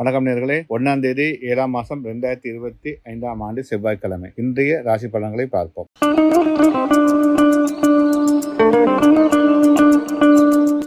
வணக்கம் நேர்களே. ஒன்னாம் தேதி ஏழாம் மாசம் ரெண்டாயிரத்தி இருபத்தி ஐந்தாம் ஆண்டு செவ்வாய்க்கிழமை. இன்றைய ராசி பலன்களை பார்ப்போம்.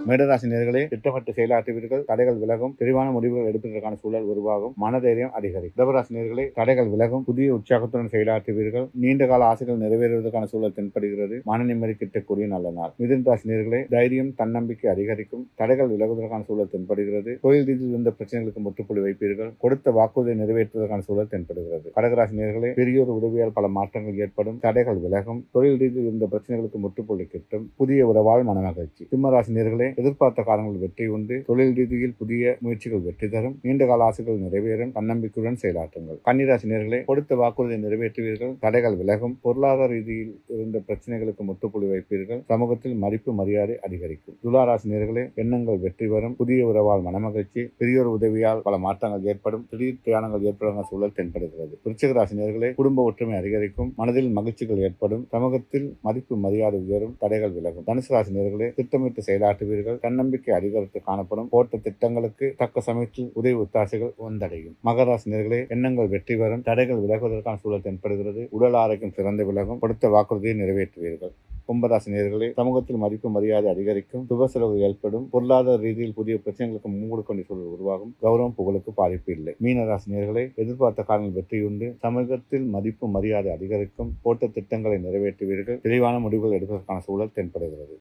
மேடராசி நேர்களே திட்டமிட்டு செயலாற்றுவீர்கள். தடைகள் விலகும். தெளிவான முடிவுகள் எடுப்பதற்கான சூழல் உருவாகும். மனதைரியம் அதிகரிக்கும். இடவராசி நேர்களே தடைகள் விலகும். புதிய உற்சாகத்துடன் செயலாற்றுவீர்கள். நீண்ட கால ஆசைகள் நிறைவேறுவதற்கான சூழல் தென்படுகிறது. மன நிம்மதி கிட்டக்கூடிய நல்ல நாள். மிதுன் ராசி தைரியம் தன்னம்பிக்கை அதிகரிக்கும். தடைகள் விலகுவதற்கான சூழல் தென்படுகிறது. தொழில் ரீதியில் இருந்த பிரச்சனைகளுக்கு முற்றுப்புள்ளி வைப்பீர்கள். கொடுத்த வாக்குறுதியை நிறைவேற்றுவதற்கான சூழல் தென்படுகிறது. கடகராசி நேர்களே பெரியோர் உதவியால் பல மாற்றங்கள் ஏற்படும். தடைகள் விலகும். தொழில் ரீதியில் இருந்த பிரச்சனைகளுக்கு முற்றுப்புள்ளி கிட்டும். புதிய உறவால் மனமகிழ்ச்சி. சிம்மராசினியர்களே எதிர்பார்த்த காலங்கள் வெற்றி உண்டு. தொழில் ரீதியில் புதிய முயற்சிகள் வெற்றி தரும். நீண்ட கால ஆசைகள் நிறைவேறும். தன்னம்பிக்கையுடன் செயலாற்றுங்கள். கன்னிராசி கொடுத்த வாக்குறுதியை நிறைவேற்றுவீர்கள். தடைகள் விலகும். பொருளாதார ரீதியில் இருந்த பிரச்சனைகளுக்கு முற்றுப்புள்ளி வைப்பீர்கள். சமூகத்தில் மதிப்பு மரியாதை அதிகரிக்கும். துளாராசி நேர்களே எண்ணங்கள் வெற்றி வரும் புதிய உறவால் மனமகிழ்ச்சி. பெரியோர் உதவியால் பல மாற்றங்கள் ஏற்படும். திடீர் பிரயாணங்கள் ஏற்படுகிற சூழல் தென்படுகிறது. விருச்சிக ராசி நேர்களே குடும்ப ஒற்றுமை அதிகரிக்கும். மனதில் மகிழ்ச்சிகள் ஏற்படும். சமூகத்தில் மதிப்பு மரியாதை உயரும். தடைகள் விலகும். தனுசு ராசி நேர்களே திட்டமிட்டு செயலாற்றுவீர்கள். தன்னம்பிக்கை அதிகரித்து காணப்படும் போட்ட திட்டங்களுக்கு தக்க சமயத்தில் உதவி ஒத்தாசைகள் வந்தடையும். மகராசி எண்ணங்கள் வெற்றி பெறும் தடைகள் விலகுவதற்கான சூழல் தென்படுகிறது. உடல் ஆரோக்கியம் சிறந்து விலகும் கொடுத்த வாக்குறுதியை நிறைவேற்றுவீர்கள். கும்பராசி நேர்களே சமூகத்தில் மதிப்பு மரியாதை அதிகரிக்கும் சுப செலவு ஏற்படும் பொருளாதார ரீதியில் புதிய பிரச்சனைகளுக்கு மூடு கொண்ட சூழல் உருவாகும் கௌரவம் புகழுக்கு பாதிப்பு இல்லை. மீனராசி நேர்களே எதிர்பார்த்த காரணங்கள் வெற்றியுண்டு சமூகத்தில் மதிப்பு மரியாதை அதிகரிக்கும் போட்ட திட்டங்களை நிறைவேற்றுவீர்கள் தெளிவான முடிவுகள் எடுப்பதற்கான சூழல் தென்படுகிறது.